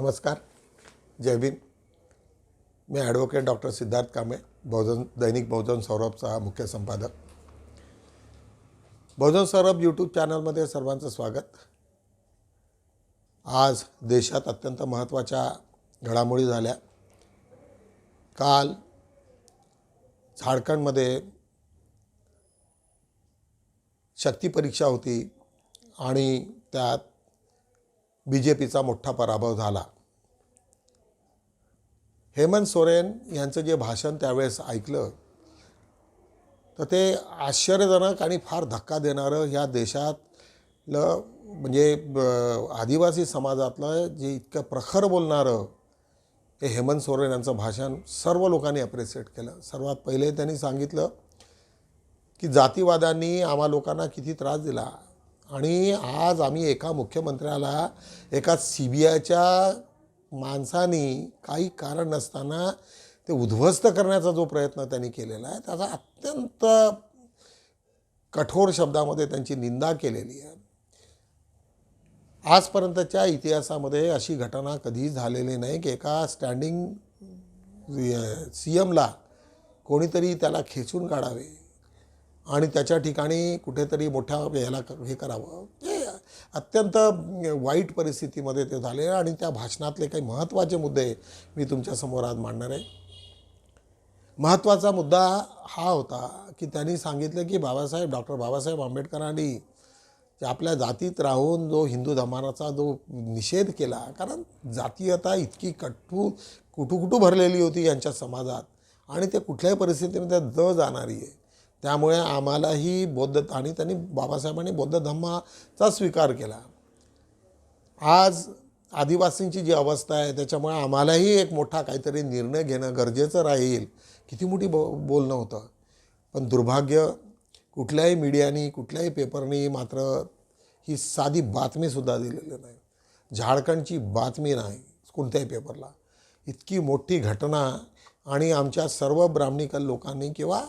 नमस्कार. जय भीम. मी advocate doctor Siddharth Kamble Bahujan दैनिक बहुजन सौरभचा मुख्य संपादक. बहुजन सौरभ यूट्यूब चॅनलमध्ये सर्वांचं स्वागत. आज देशात अत्यंत महत्त्वाच्या घडामोडी झाल्या. काल झारखंडमध्ये शक्ती परीक्षा होती आणि त्यात बी जे पीचा मोठा पराभव झाला. हेमंत सोरेन यांचं जे भाषण त्यावेळेस ऐकलं तर ते आश्चर्यजनक आणि फार धक्का देणारं ह्या देशातलं म्हणजे आदिवासी समाजातलं जे इतकं प्रखर बोलणारं हे हेमंत सोरेन यांचं भाषण सर्व लोकांनी अप्रिसिएट केलं. सर्वात पहिले त्यांनी सांगितलं की जातीवादांनी आम्हा लोकांना किती त्रास दिला. आणि आज आम्ही एका मुख्यमंत्र्याला एका सी बी आयच्या माणसानी काही कारण नसताना ते उद्ध्वस्त करण्याचा जो प्रयत्न त्यांनी केलेला आहे त्याचा अत्यंत कठोर शब्दामध्ये त्यांची निंदा केलेली आहे. आजपर्यंतच्या इतिहासामध्ये अशी घटना कधी झालेली नाही की एका स्टँडिंग सी एमला कोणीतरी त्याला खेचून काढावे. आणि त्याच्या ठिकाणी कुठेतरी मोठ्या याला हे करावं. ते अत्यंत वाईट परिस्थितीमध्ये ते झाले आणि त्या भाषणातले काही महत्त्वाचे मुद्दे मी तुमच्यासमोर आज मांडणार आहे. महत्त्वाचा मुद्दा हा होता की त्यांनी सांगितलं की बाबासाहेब डॉक्टर बाबासाहेब आंबेडकरांनी जे आपल्या जातीत राहून जो हिंदू धर्माचा जो निषेध केला कारण जातीयता इतकी कटू कुटुकुटू भरलेली होती यांच्या समाजात आणि ते कुठल्याही परिस्थितीमध्ये ज जाणारी आहे. त्यामुळे आम्हालाही बौद्ध आणि त्यांनी बाबासाहेबांनी बौद्ध धर्माचा स्वीकार केला. आज आदिवासींची जी अवस्था आहे त्याच्यामुळे आम्हालाही एक मोठा काहीतरी निर्णय घेणं गरजेचं राहील. किती मोठी बो बोलणं होतं. पण दुर्भाग्य कुठल्याही मीडियानी कुठल्याही पेपरनी मात्र ही साधी बातमीसुद्धा दिलेली नाही. झारखंडची बातमी नाही कोणत्याही पेपरला. इतकी मोठी घटना आणि आमच्या सर्व ब्राह्मणिकल लोकांनी किंवा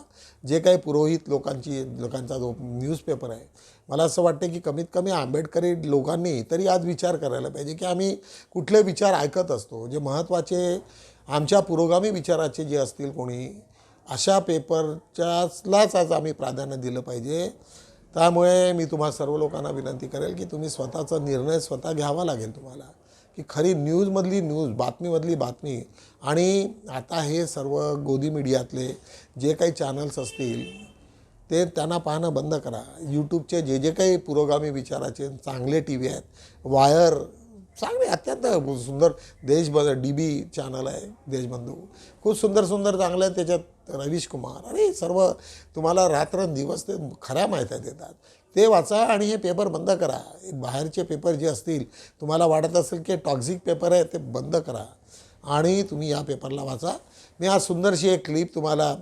जे काही पुरोहित लोकांची लोकांचा जो न्यूजपेपर आहे मला असं वाटतं की कमीत कमी आंबेडकरी लोकांनी तरी आज विचार करायला पाहिजे की आम्ही कुठले विचार ऐकत असतो. जे महत्त्वाचे आमच्या पुरोगामी विचाराचे जे असतील कोणी अशा पेपरच्यालाच आज आम्ही प्राधान्य दिलं पाहिजे. त्यामुळे मी तुम्हा सर्व लोकांना विनंती करेल की तुम्ही स्वतःचा निर्णय स्वतः घ्यावा लागेल तुम्हाला. की खरी न्यूजमधली न्यूज बातमीमधली बातमी आणि आता हे सर्व गोदी मीडियातले जे काही चॅनल्स असतील ते त्यांना पाहणं बंद करा. यूट्यूबचे जे जे काही पुरोगामी विचाराचे चांगले टी व्ही आहेत वायर चांगले अत्यंत सुंदर देशबंध डी बी चॅनल आहे देशबंधू. खूप सुंदर सुंदर चांगलं आहे त्याच्यात रवीश कुमार आणि सर्व तुम्हाला रात्रंदिवस ते खऱ्या माहित्या देतात. ते वाचा आणि हे पेपर बंद करा. बाहेरचे पेपर जे असतील तुम्हाला वाटत असेल की टॉक्झिक पेपर आहे ते बंद करा. आणि तुम्ही या पेपरला वाचा. मी आज सुंदरशी एक क्लिप तुम्हाला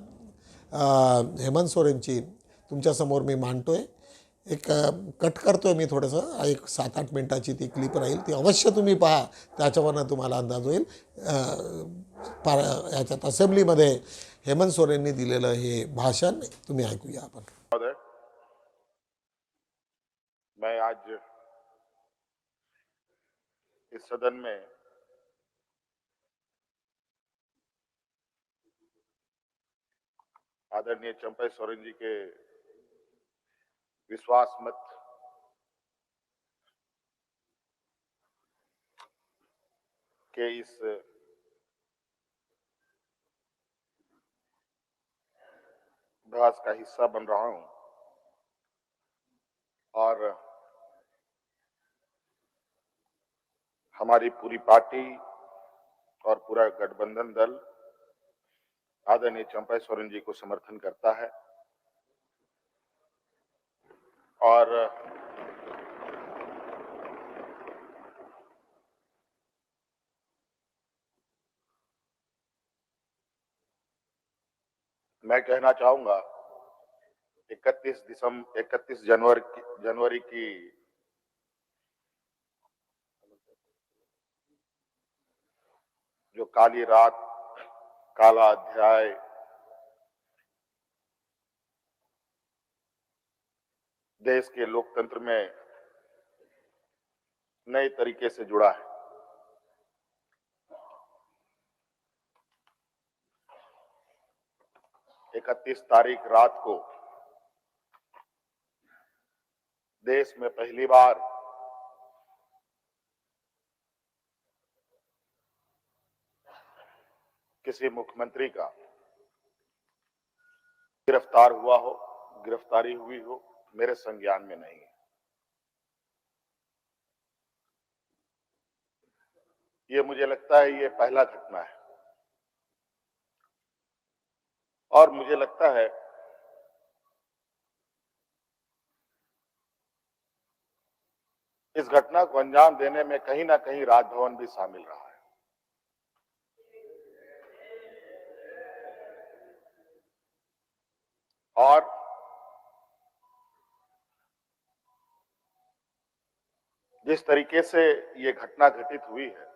हेमंत सोरेनची तुमच्यासमोर मी मांडतो आहे एक कट करतो मी थोडंसं. एक सात आठ मिनटाची ती क्लिप राहील. ती अवश्य तुम्ही पहा. त्याच्यावरनं तुम्हाला अंदाज होईल. अ, याच्यात असेंब्लीमध्ये हेमंत सोरेननी दिलेलं हे भाषण तुम्ही ऐकूया आपण. मैं आज इस सदन में आदरणीय चंपा सोरेन जी के विश्वास मत। के इस बहस का हिस्सा बन रहा हूँ। और हमारी पूरी पार्टी और पूरा गठबंधन दल आदरणीय चंपा सोरेन जी को समर्थन करता है। और मैं कहना चाहूँगा 31 दिसंबर 31 जनवरी की जनवरी की जो काली रात, काला अध्याय देश के लोकतंत्र में नए तरीके से जुड़ा है। इकतीस तारीख रात को देश में पहली बार किसी मुख्यमंत्री का गिरफ़्तार हुआ हो, गिरफ्तारी हुई हो मेरे संज्ञान में नहीं है। ये मुझे लगता है ये पहला घटना है। और मुझे लगता है इस घटना को अंजाम देने में कहीं ना कहीं राजभवन भी शामिल रहा है। और जिस तरीके से ये घटना घटित हुई है,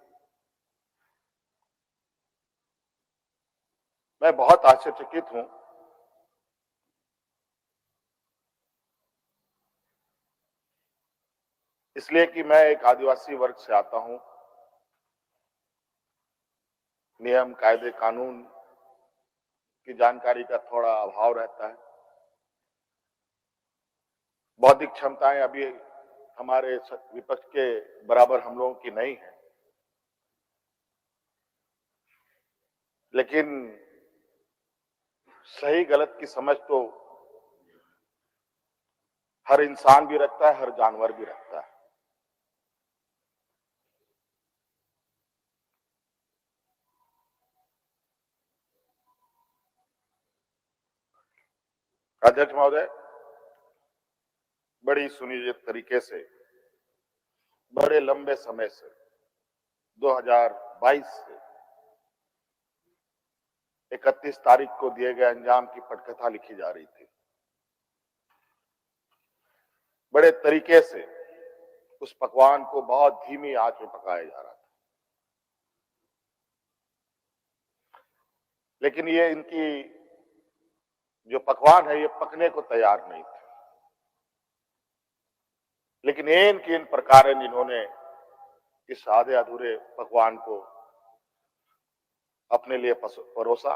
मैं बहुत आश्चर्यचकित हूँ। इसलिए कि मैं एक आदिवासी वर्ग से आता हूँ। नियम, कायदे, कानून की जानकारी का थोड़ा अभाव रहता है। बौद्धिक क्षमताएँ अभी हमारे विपक्ष के बराबर हम लोगों की नहीं है। लेकिन सही गलत की समझ तो हर इंसान भी रखता है, हर जानवर भी रखता है। अध्यक्ष महोदय बड़ी सुनियोजित तरीके से, बड़े लंबे समय से 2022 से 31 तारीख को दिए गए अंजाम की पटकथा लिखी जा रही थी। बड़े तरीके से उस पकवान को बहुत धीमी आँच में पकाया जा रहा था। लेकिन ये इनकी जो पकवान है, ये पकने को तैयार नहीं थे। लेकिन एन की इन प्रकार इन्होंने इस आधे अधूरे पकवान को अपने लिए परोसा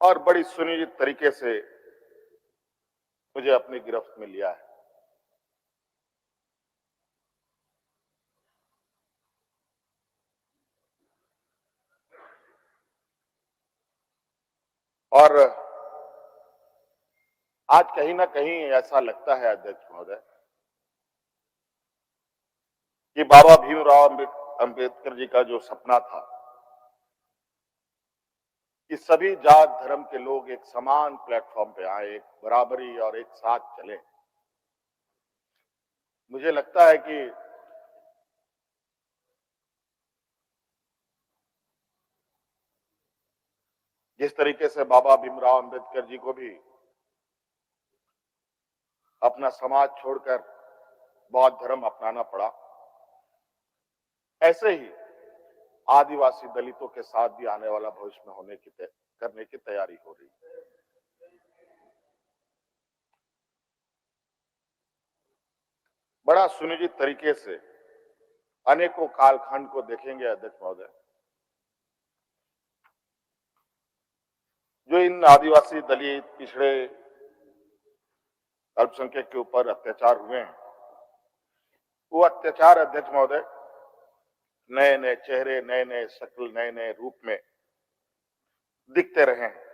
और बड़ी सुनियोजित तरीके से मुझे अपनी गिरफ्त में लिया है। और आज कहीं ना कहीं ऐसा लगता है अध्यक्ष महोदय, कि बाबा भीमराव अंबेडकर जी का जो सपना था, कि सभी जात धर्म के लोग एक समान प्लेटफॉर्म पे आए, एक बराबरी और एक साथ चले। मुझे लगता है कि जिस तरीके से बाबा भीमराव अंबेडकर जी को भी अपना समाज छोड़कर बौद्ध धर्म अपनाना पड़ा। ऐसे ही आदिवासी दलितों के साथ भी आने वाला भविष्य में होने की करने की तैयारी हो रही है। बड़ा सुनियोजित तरीके से अनेकों कालखंड को देखेंगे अध्यक्ष महोदय। जो इन आदिवासी दलित, पिछड़े अल्पसंख्यक के ऊपर अत्याचार हुए हैं। वो अत्याचार अध्यक्ष महोदय नए नए चेहरे नए नए शक्ल नए नए रूप में दिखते रहे हैं।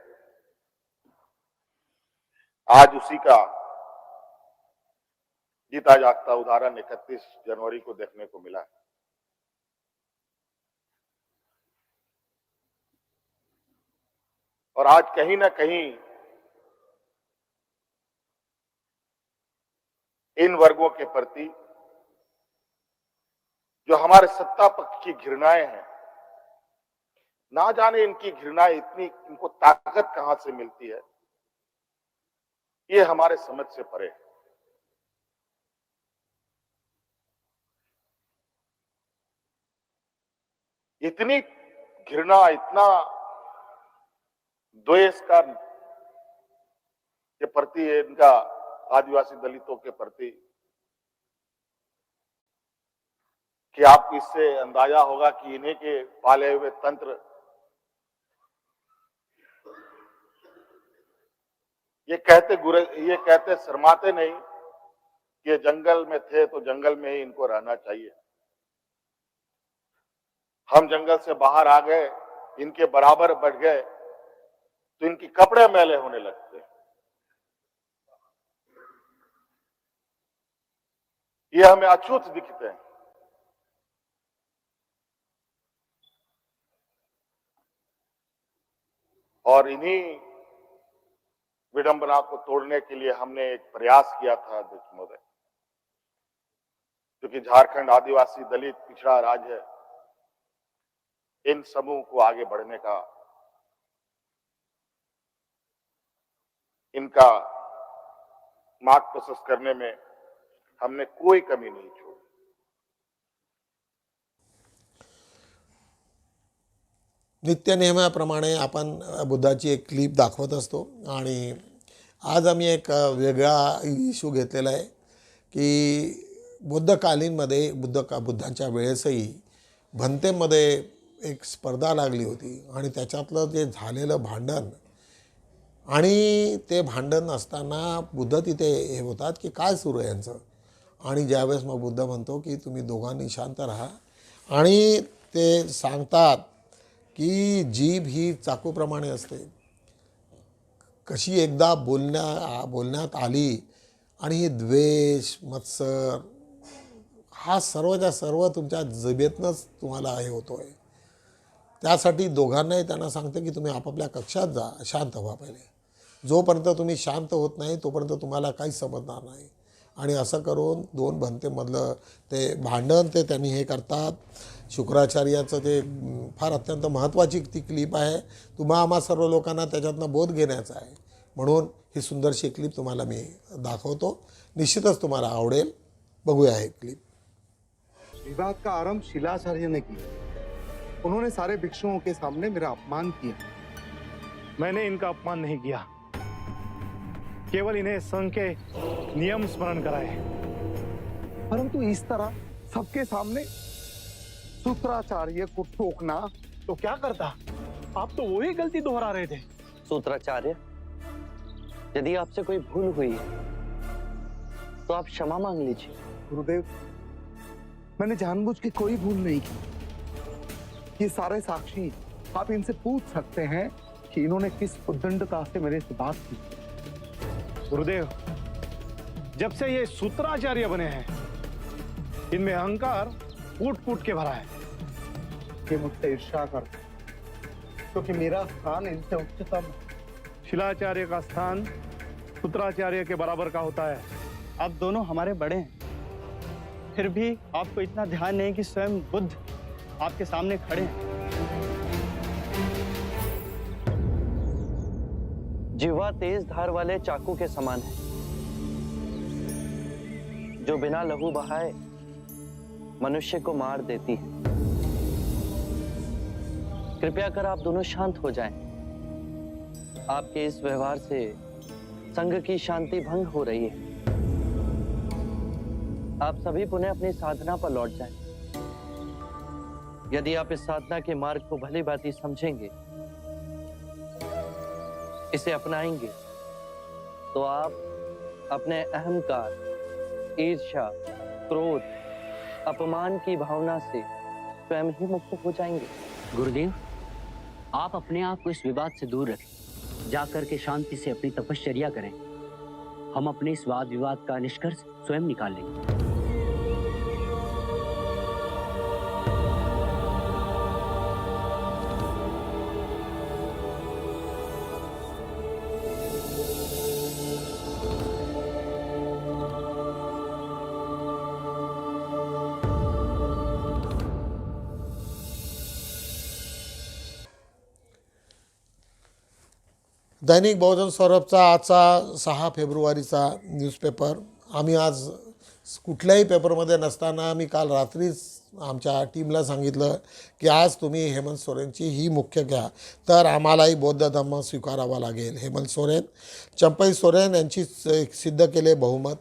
आज उसी का जीता जागता उदाहरण 31 जनवरी को देखने को मिला है। और आज कहीं ना कहीं इन वर्गों के प्रति जो हमारे सत्ता पक्ष की घृणाएँ हैं, ना जाने इनकी घृणाएँ इतनी, इनको ताकत कहाँ से मिलती है, ये हमारे समझ से परे है। इतनी घृणा, इतना द्वेष का के प्रति इनका आदिवासी दलितों के प्रति कि आपको इससे अंदाज़ा होगा कि इन्हीं के पाले हुए तंत्र ये कहते गुरे, ये कहते शर्माते नहीं कि जंगल में थे तो जंगल में ही इनको रहना चाहिए। हम जंगल से बाहर आ गए, इनके बराबर बढ़ गए तो इनकी कपड़े मैले होने लगते ये हमें अछूत दिखते हैं और इन्हीं विडंबना को तोड़ने के लिए हमने एक प्रयास किया था अध्यक्ष महोदय क्योंकि झारखंड आदिवासी दलित पिछड़ा राज्य है, इन समूह को आगे बढ़ने का, इनका मार्ग प्रशस्त करने में हमने कोई कमी नहीं छोड़ी। नित्यनेहमाप्रमाणे आपण बुद्धाची एक क्लिप दाखवत असतो आणि आज आम्ही एक वेगळा इश्यू घेतलेला आहे की बुद्धकालीनमध्ये बुद्ध का बुद्धांच्या वेळेसही भंतेमध्ये एक स्पर्धा लागली होती आणि त्याच्यातलं जे झालेलं भांडण आणि ते भांडण असताना बुद्ध तिथे हे होतात की काय सुरू आहे यांचं? आणि ज्यावेळेस मग बुद्ध म्हणतो की तुम्ही दोघांनी शांत राहा. आणि ते सांगतात की जीभ ही चाकूप्रमाणे असते. कशी एकदा बोलण्या बोलण्यात आली आणि ही द्वेष मत्सर हा सर्वच्या सर्व तुमच्या जबेतनंच तुम्हाला हे होतो आहे त्यासाठी दोघांनाही त्यांना सांगतं की तुम्ही आपापल्या कक्षात जा शांत व्हा पहिले. जोपर्यंत तुम्ही शांत होत नाही तोपर्यंत तुम्हाला काहीच समजणार नाही. आणि असं करून दोन भंतेमधलं ते भांडण ते त्यांनी हे करतात. शुक्राचार्याचं ते फार अत्यंत महत्त्वाची ती क्लिप आहे. तुम्हा आम्हा सर्व लोकांना त्याच्यातनं बोध घेण्याचा आहे. म्हणून ही सुंदरशी क्लिप तुम्हाला मी दाखवतो. निश्चितच तुम्हाला आवडेल. बघूया हे क्लिप विवाद का आरंभ शिलाचार्य ने किया? उन्होंने सारे भिक्षुओं के सामने मेरा अपमान किया। मैंने इनका अपमान नहीं किया। केवल इन्हें संघ के नियम स्मरण कराए। परंतु इस तरह सबके सामने सूत्राचार्य को टोकना तो क्या करता? आप तो वही गलती दोहरा रहे थे। सूत्राचार्य यदि आपसे कोई भूल हुई है तो आप क्षमा मांग लीजिए। गुरुदेव मैंने जानबूझ के कोई भूल नहीं की। ये सारे साक्षी आप इनसे पूछ सकते हैं कि इन्होंने किस उद्दंडता से मेरे से बात की। गुरुदेव जब से ये सूत्राचार्य बने हैं इनमें अहंकार कूट कूट के भरा है। कि मुझसे ईर्षा करते क्योंकि तो मेरा स्थान इनसे उच्चतम शिलाचार्य का स्थान सूत्राचार्य के बराबर का होता है। आप दोनों हमारे बड़े हैं। फिर भी आपको इतना ध्यान नहीं कि स्वयं बुद्ध आपके सामने खड़े हैं। जिह्वा तेज धार वाले चाकू के समान है जो बिना लहू बहाए मनुष्य को मार देती है कृपया कर आप दोनों शांत हो जाएँ। आपके इस व्यवहार से संघ की शांति भंग हो रही है आप सभी पुनः अपनी साधना पर लौट जाएँ। यदि आप इस साधना के मार्ग को भली भांति समझेंगे इसे अपनाएँगे। तो आप अपने अहंकार, ईर्ष्या, क्रोध, अपमान की भावना से स्वयं ही मुक्त हो जाएँगे। गुरुदेव, आप अपने आप को इस विवाद से दूर रखें। जाकर के शांति से अपनी तपश्चर्या करें। हम अपने इस वाद विवाद का निष्कर्ष स्वयं निकाल लेंगे। दैनिक बहुजन सौरभचा आजचा सहा फेब्रुवारीचा न्यूजपेपर. आम्ही आज कुठल्याही पेपरमध्ये नसताना आम्ही काल रात्रीच आमच्या टीमला सांगितलं की आज तुम्ही हेमंत सोरेनची ही मुख्य घ्या. तर आम्हालाही बौद्ध धर्म स्वीकारावा लागेल. हेमंत सोरेन चंपई सोरेन यांची सिद्ध केले बहुमत.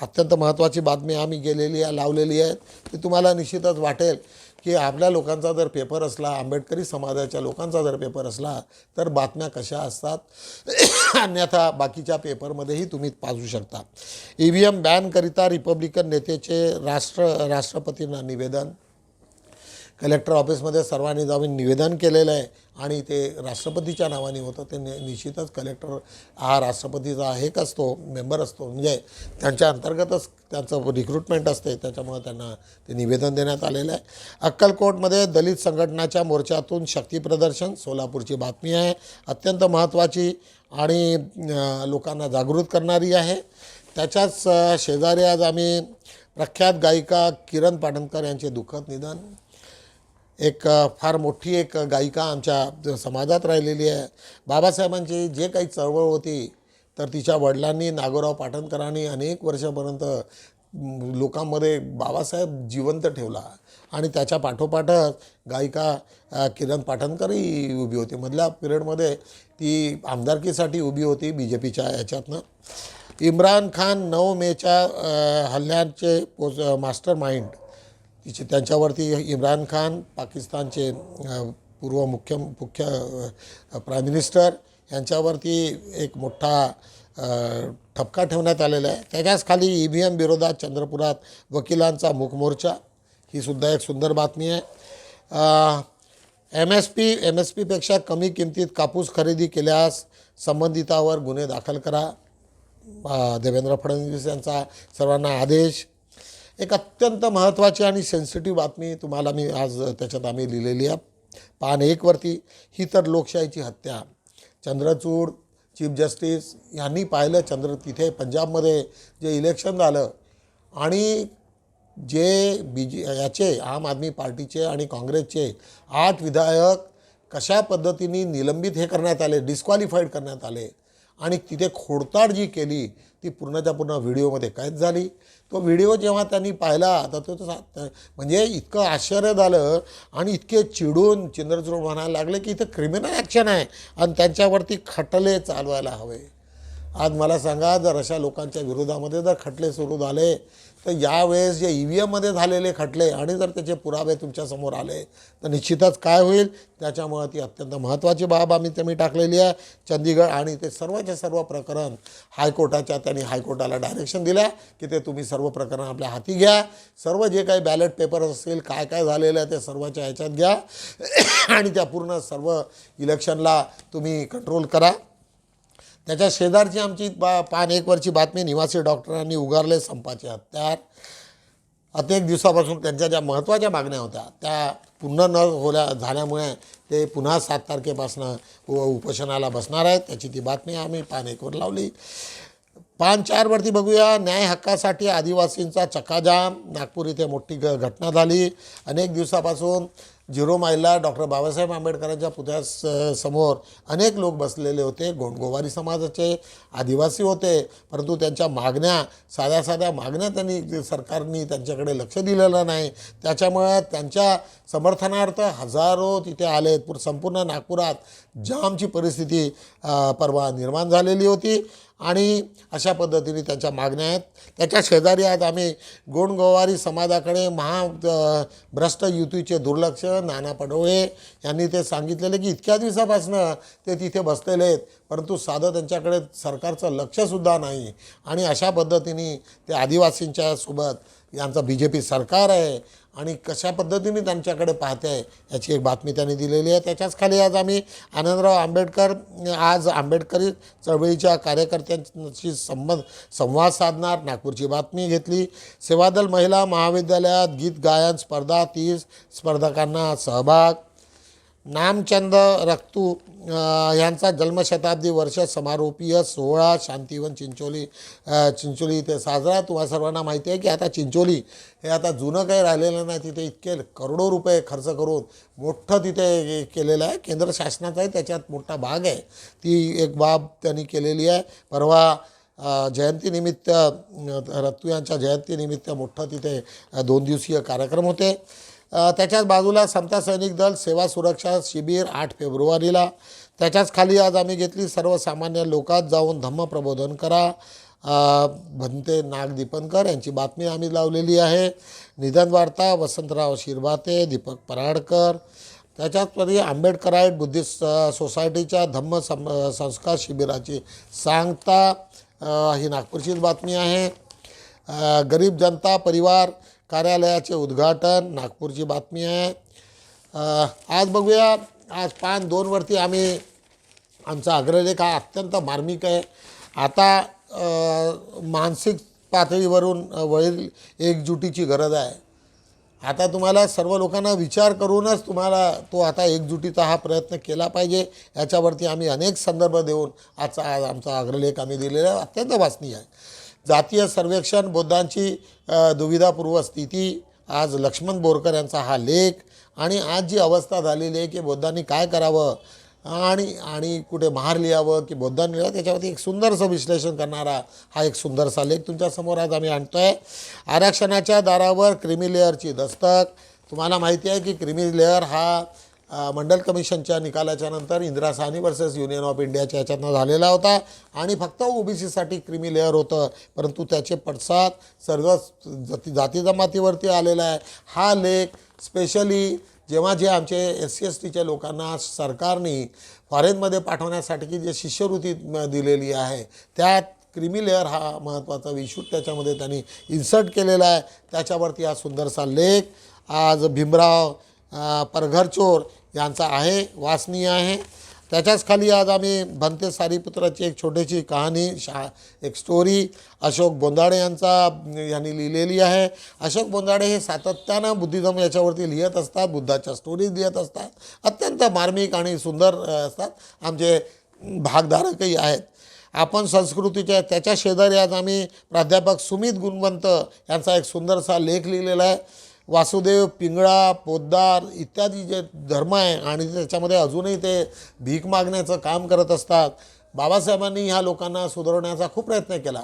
अत्यंत महत्त्वाची बातमी आम्ही गेलेली आहे लावलेली आहे. ती तुम्हाला निश्चितच वाटेल. की आपल्या लोकांचा जर पेपर असला आंबेडकरी समाजाच्या लोकांचा जर पेपर असला तर बातम्या कशा असतात? अन्यथा बाकीच्या पेपरमध्येही तुम्ही पाहू शकता. ई व्ही एम बॅनकरिता रिपब्लिकन नेतेचे राष्ट्र राष्ट्रपतींना निवेदन कलेक्टर ऑफिसमध्ये सर्वांनी जाऊन निवेदन केलेलं आहे आणि ते राष्ट्रपतीच्या नावाने होतं ते नि निश्चितच कलेक्टर हा राष्ट्रपतीचा एक असतो मेंबर असतो. म्हणजे त्यांच्या अंतर्गतच त्यांचं रिक्रुटमेंट असते त्याच्यामुळे त्यांना ते निवेदन देण्यात आलेलं आहे. अक्कलकोटमध्ये दलित संघटनाच्या मोर्चातून शक्तीप्रदर्शन सोलापूरची बातमी आहे. अत्यंत महत्त्वाची आणि लोकांना जागृत करणारी आहे. त्याच्याच शेजारी आज आम्ही प्रख्यात गायिका किरण पाटणकर यांचे दुःखद निधन एक फार मोठी एक गायिका आमच्या समाजात राहिलेली आहे. बाबासाहेबांची जे काही चळवळ होती तर तिच्या वडिलांनी नागोराव पाटणकरांनी अनेक वर्षापर्यंत लोकांमध्ये बाबासाहेब जिवंत ठेवला. आणि त्याच्या पाठोपाठच गायिका किरण पाटणकरही उभी होती. मधल्या पिरियडमध्ये ती आमदारकीसाठी उभी होती बी जे पीच्या याच्यातनं. इम्रान खान नऊ मेच्या हल्ल्यांचे हल्ल्याचे पोच मास्टर माइंड तिचे त्यांच्यावरती इम्रान खान पाकिस्तानचे पूर्व मुख्य मुख्य प्राईम मिनिस्टर यांच्यावरती एक मोठा ठपका ठेवण्यात आलेला आहे. त्याच्याच खाली ई व्ही एम विरोधात चंद्रपुरात वकिलांचा मूकमोर्चा ही सुद्धा एक सुंदर बातमी आहे. M S P M S पीपेक्षा कमी किमतीत कापूस खरेदी केल्यास संबंधितावर गुन्हे दाखल करा. देवेंद्र फडणवीस यांचा सर्वांना आदेश. एक अत्यंत महत्त्वाची आणि सेन्सिटिव्ह बातमी तुम्हाला मी आज त्याच्यात आम्ही लिहिलेली आहे. पान एकवरती ही तर लोकशाहीची हत्या. चंद्रचूड चीफ जस्टिस यांनी पाहिलं चंद्र तिथे पंजाबमध्ये जे इलेक्शन झालं आणि जे बी जे याचे आम आदमी पार्टीचे आणि काँग्रेसचे आठ विधायक कशा पद्धतीने निलंबित हे करण्यात आले डिस्क्वालिफाईड करण्यात आले आणि तिथे खोडताड जी केली ती पूर्णच्या पूर्ण व्हिडिओमध्ये कैद झाली? तो व्हिडिओ जेव्हा त्यांनी पाहिला तर तो म्हणजे इतकं आश्चर्य झालं आणि इतके चिडून चंद्रचूड म्हणायला लागले की इथं क्रिमिनल ॲक्शन आहे आणि त्यांच्यावरती खटले चालवायला हवे. आज मला सांगा जर अशा लोकांच्या विरोधामध्ये जर खटले सुरू झाले तर यावेळेस जे ई व्ही एममध्ये झालेले खटले आणि जर त्याचे पुरावे तुमच्यासमोर आले तर निश्चितच काय होईल? त्याच्यामुळं ती अत्यंत महत्त्वाची बाब आम्ही त्यांनी टाकलेली आहे. चंदीगड आणि ते सर्वचे सर्व प्रकरण हायकोर्टाच्या त्यांनी हायकोर्टाला डायरेक्शन दिल्या की ते तुम्ही सर्व प्रकरण आपल्या हाती घ्या. सर्व जे काही बॅलेट पेपर असतील काय काय झालेलं आहे ते सर्वच्या ह्याच्यात घ्या. आणि त्या पूर्ण सर्व इलेक्शनला तुम्ही कंट्रोल करा. त्याच्या शेजारची आमची बा पान एक वरची बातमी निवासी डॉक्टरांनी उगारले संपाचे हत्यार. अनेक दिवसापासून त्यांच्या ज्या महत्त्वाच्या मागण्या होत्या त्या पूर्ण न होल्या झाल्यामुळे ते पुन्हा सात तारखेपासून उपोषणाला बसणार आहेत. त्याची ती बातमी आम्ही पान एकवर लावली. पान चारवरती बघूया. न्याय हक्कासाठी आदिवासींचा चक्काजाम नागपूर इथे मोठी घ घटना झाली. अनेक दिवसापासून झिरो माईलला डॉक्टर बाबासाहेब आंबेडकरांच्या पुतळ्यास समोर अनेक लोक बसलेले होते. गोंडगोवारी समाजाचे आदिवासी होते. परंतु त्यांच्या मागण्या साध्या साध्या मागण्या त्यांनी सरकारने त्यांच्याकडे लक्ष दिलेलं नाही. त्याच्यामुळे त्यांच्या समर्थनार्थ हजारो तिथे आले पूर संपूर्ण नागपुरात जामची परिस्थिती परवा निर्माण झालेली होती. आणि अशा पद्धतीने त्यांच्या मागण्या आहेत. त्याच्या शेजारी आहेत आम्ही गोंडगोवारी समाजाकडे महा भ्रष्ट युतीचे दुर्लक्ष नाना पडोळे यांनी ते सांगितलेले की इतक्या दिवसापासनं ते तिथे बसलेले आहेत. परंतु साधं त्यांच्याकडे सरकारचं लक्षसुद्धा नाही. आणि अशा पद्धतीने ते आदिवासींच्या सोबत यांचं बी जे पी सरकार आहे आणि कशा पद्धतीने त्यांच्याकडे पाहते आहे याची एक बातमी त्यांनी दिलेली आहे. त्याच्याच खाली आज आम्ही आनंदराव आंबेडकर आज आंबेडकरी चळवळीच्या कार्यकर्त्यांशी संबंध संवाद साधणार नागपूरची बातमी घेतली. सेवादल महिला महाविद्यालयात गीत गायन स्पर्धा तीस स्पर्धकांना सहभाग. नामचंद रक्तू यांचा जन्मशताब्दी वर्ष समारोपीय सोहळा शांतीवन चिंचोली चिंचोली इथे साजरा. तुम्हा सर्वांना माहिती आहे की आता चिंचोली हे आता जुनं काही राहिलेलं नाही. तिथे इतके करोडो रुपये खर्च करून मोठं तिथे केलेलं आहे. केंद्र शासनाचाही त्याच्यात मोठा भाग आहे. ती एक बाब त्यांनी केलेली आहे. परवा जयंतीनिमित्त रत्तू यांच्या जयंतीनिमित्त मोठं तिथे दोन दिवसीय कार्यक्रम होते. त्याच्याच बाजूला समता सैनिक दल सेवा सुरक्षा शिबिर आठ फेब्रुवारीला. त्याच्याच खाली आज आम्ही घेतली सर्वसामान्य लोकात जाऊन धम्म प्रबोधन करा. भंते नाग दीपनकर यांची बातमी आम्ही लावलेली आहे. निधन वार्ता वसंतराव शिरभाते दीपक पराडकर. त्याच्याचपरी आंबेडकराईट बुद्धिस्ट सोसायटीच्या धम्म सं संस्कार शिबिराची सांगता. ही नागपूरचीच बातमी आहे. गरीब जनता परिवार कार्यालयाचे उद्घाटन नागपूरची बातमी आहे. आज बघूया आज पान दोनवरती आम्ही आमचा अग्रलेख हा अत्यंत मार्मिक आहे. आता मानसिक पातळीवरून अ, वरील एकजुटीची गरज आहे. आता तुम्हाला सर्व लोकांना विचार करूनच तुम्हाला तो आता एकजुटीचा हा प्रयत्न केला पाहिजे. याच्यावरती आम्ही अनेक संदर्भ देऊन आजचा आज आमचा अग्रलेख आम्ही दिलेला अत्यंत वाचनीय आहे. जातीय सर्वेक्षण बौद्धांची दुविधापूर्व स्थिती आज लक्ष्मण बोरकर यांचा हा लेख आणि आज जी अवस्था झालेली आहे की बौद्धांनी काय करावं आणि आणि कुठे महार लिहावं की बौद्धांनी लिहावं त्याच्यावरती एक सुंदरसं विश्लेषण करणारा हा एक सुंदरसा लेख तुमच्यासमोर आज आम्ही आणतो आहे आरक्षणाच्या दारावर क्रिमी लेअरची दस्तक. तुम्हाला माहिती आहे की क्रिमी लेअर हा मंडल कमिशनच्या निकालाच्या नंतर Indira Sawhney versus union of इंडियाच्या याच्यातनं झालेला होता. आणि फक्त ओबीसीसाठी क्रिमी लेअर होतं. परंतु त्याचे पडसाद सर्व जाती जाती जमातीवरती आलेला आहे. हा लेख स्पेशली जेव्हा जे आमचे एस सी एस टीच्या लोकांना सरकारने फॉरेनमध्ये पाठवण्यासाठी जे शिष्यवृत्ती दिलेली आहे त्यात क्रिमी लेअर हा महत्त्वाचा विशूट त्याच्यामध्ये त्यांनी इन्सर्ट केलेला आहे. त्याच्यावरती हा सुंदरसा लेख. आज भीमराव परघरचोर यांचा आहे वासनीय आहे. त्याच्याच खाली आज आम्ही भंते सारीपुत्राची एक छोटीशी कहाणी शा एक स्टोरी अशोक बोंदाडे यांचा यांनी लिहिलेली आहे. अशोक बोंदाडे हे सातत्यानं बुद्धिझम याच्यावरती लिहित असतात बुद्धाच्या स्टोरीज लिहित असतात. अत्यंत मार्मिक आणि सुंदर असतात. आमचे भागधारकही आहेत. आपण संस्कृतीच्या त्याच्या शेजारी आज आम्ही प्राध्यापक सुमित गुणवंत यांचा एक सुंदरसा लेख लिहिलेला आहे. वासुदेव पिंगळा पोद्दार इत्यादी जे धर्म आहे आणि त्याच्यामध्ये अजूनही ते भीक मागण्याचं काम करत असतात. बाबासाहेबांनी ह्या लोकांना सुधारण्याचा खूप प्रयत्न केला.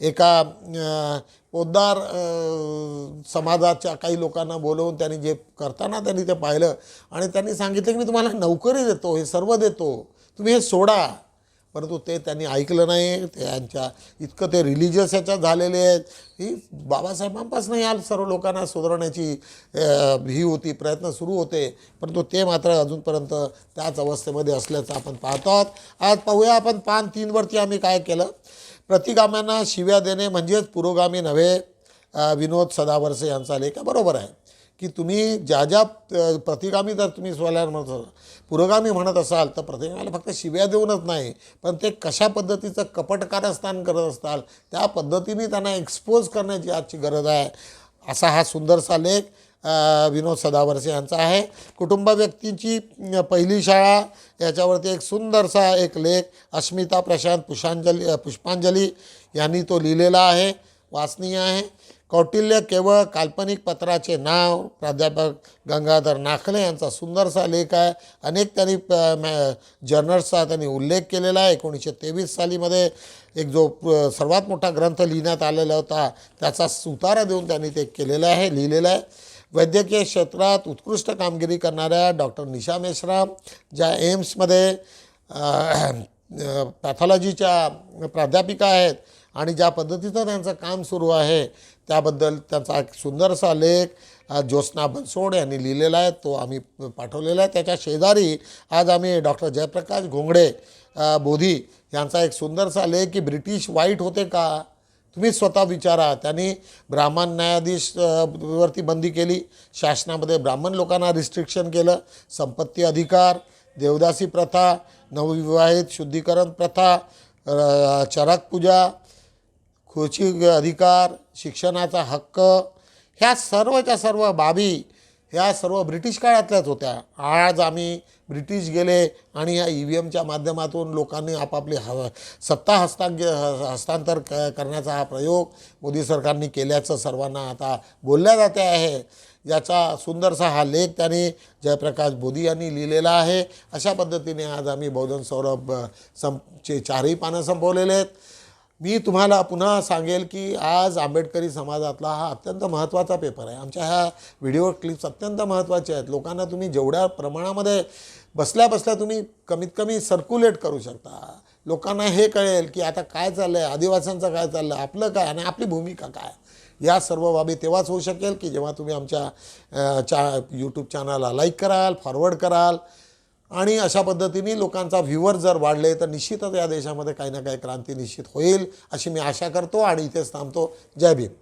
एका पोद्दार समाजाच्या काही लोकांना बोलवून त्यांनी जे करताना त्यांनी ते पाहिलं आणि त्यांनी सांगितलं की मी तुम्हाला नोकरी देतो हे सर्व देतो. तुम्ही हे सोडा. परंतु ते त्यांनी ऐकलं नाही त्यांच्या इतकं ते रिलिजियस याच्यात झालेले आहेत. ही बाबासाहेबांपासून या सर्व लोकांना सुधारण्याची ही होती प्रयत्न सुरू होते. परंतु ते मात्र अजूनपर्यंत त्याच अवस्थेमध्ये असल्याचं आपण पाहतो आहोत. आज पाहूया आपण पान तीनवरती आम्ही काय केलं. प्रतिगाम्यांना शिव्या देणे म्हणजेच पुरोगामी नव्हे विनोद सदावर्से यांचा लेख बरोबर आहे. की तुम्ही ज्या ज्या प्रतिगामी जर तुम्ही स्वला म्हणत पुरोगामी म्हणत असाल तर प्रत्येकाला फक्त शिव्या देऊनच नाही पण ते कशा पद्धतीचं कपटकारस्थान करत असताल त्या पद्धतीने त्यांना एक्सपोज करण्याची आजची गरज आहे. असा हा सुंदरसा लेख विनोद सदावर्से यांचा आहे. कुटुंब व्यक्तींची पहिली शाळा याच्यावरती एक सुंदरसा एक लेख अस्मिता प्रशांत पुष्पांजली पुष्पांजली यांनी तो लिहिलेला आहे वाचनीय आहे. कौटिल्य केवळ काल्पनिक पत्राचे नाव प्राध्यापक गंगाधर नाखले यांचा सुंदरसा लेख आहे. अनेक त्यांनी जर्नल्सचा त्यांनी उल्लेख केलेला आहे. एकोणीसशे तेवीस सालीमध्ये एक जो सर्वात मोठा ग्रंथ लिहिण्यात आलेला होता त्याचा सुतारा देऊन त्यांनी ते केलेलं आहे लिहिलेलं आहे. वैद्यकीय क्षेत्रात उत्कृष्ट कामगिरी करणाऱ्या डॉक्टर निशा मेश्राम ज्या एम्समध्ये पॅथॉलॉजीच्या प्राध्यापिका आहेत आणि ज्या पद्धतीचं त्यांचं काम सुरू आहे त्याबद्दल त्यांचा एक सुंदरसा लेख ज्योत्स्ना बनसोड यांनी लिहिलेला आहे तो आम्ही पाठवलेला आहे. त्याच्या शेजारी आज आम्ही डॉक्टर जयप्रकाश घोंगडे बोधी यांचा एक सुंदरसा लेख की ब्रिटिश वाईट होते का? तुम्ही स्वतः विचारा. त्यांनी ब्राह्मण न्यायाधीश वरती बंदी केली. शासनामध्ये ब्राह्मण लोकांना रिस्ट्रिक्शन केलं. संपत्ती अधिकार देवदासी प्रथा नवविवाहित शुद्धीकरण प्रथा चरक पूजा खुर्ची अधिकार शिक्षणाचा हक्क ह्या सर्वच्या सर्व बाबी ह्या सर्व ब्रिटिश काळातल्याच होत्या. आज आम्ही ब्रिटिश गेले आणि या ई व्ही एमच्या माध्यमातून लोकांनी आपापली ह सत्ता हस्तांग हस्तांतर क करण्याचा हा प्रयोग मोदी सरकारने केल्याचं सर्वांना आता बोलल्या जाते आहे. याचा सुंदरसा हा लेख त्यांनी जयप्रकाश बोधी यांनी लिहिलेला आहे. अशा पद्धतीने आज आम्ही बहुजन सौरभ सं संपचे चारही पानं संपवलेले आहेत. मी तुम्हाला पुन्हा सांगेल की आज आंबेडकरी समाजातला हा अत्यंत महत्त्वाचा पेपर आहे. आमच्या ह्या व्हिडिओ क्लिप्स अत्यंत महत्त्वाच्या आहेत. लोकांना तुम्ही जेवढ्या प्रमाणामध्ये बसल्या बसल्या तुम्ही कमीत कमी सर्क्युलेट करू शकता. लोकांना हे कळेल की आता काय चाललं आहे आदिवासींचं काय चाललं आहे आपलं काय आणि आपली भूमिका काय? या सर्व बाबी तेव्हाच होऊ शकेल की जेव्हा तुम्ही आमच्या चा यूट्यूब चॅनलला लाईक कराल फॉरवर्ड कराल. आणि अशा पद्धतीने लोकांचा व्ह्यूवर जर वाढले तर निश्चितच या देशामध्ये काही ना काही क्रांती निश्चित होईल अशी मी आशा करतो आणि इथेच थांबतो. जय भीम.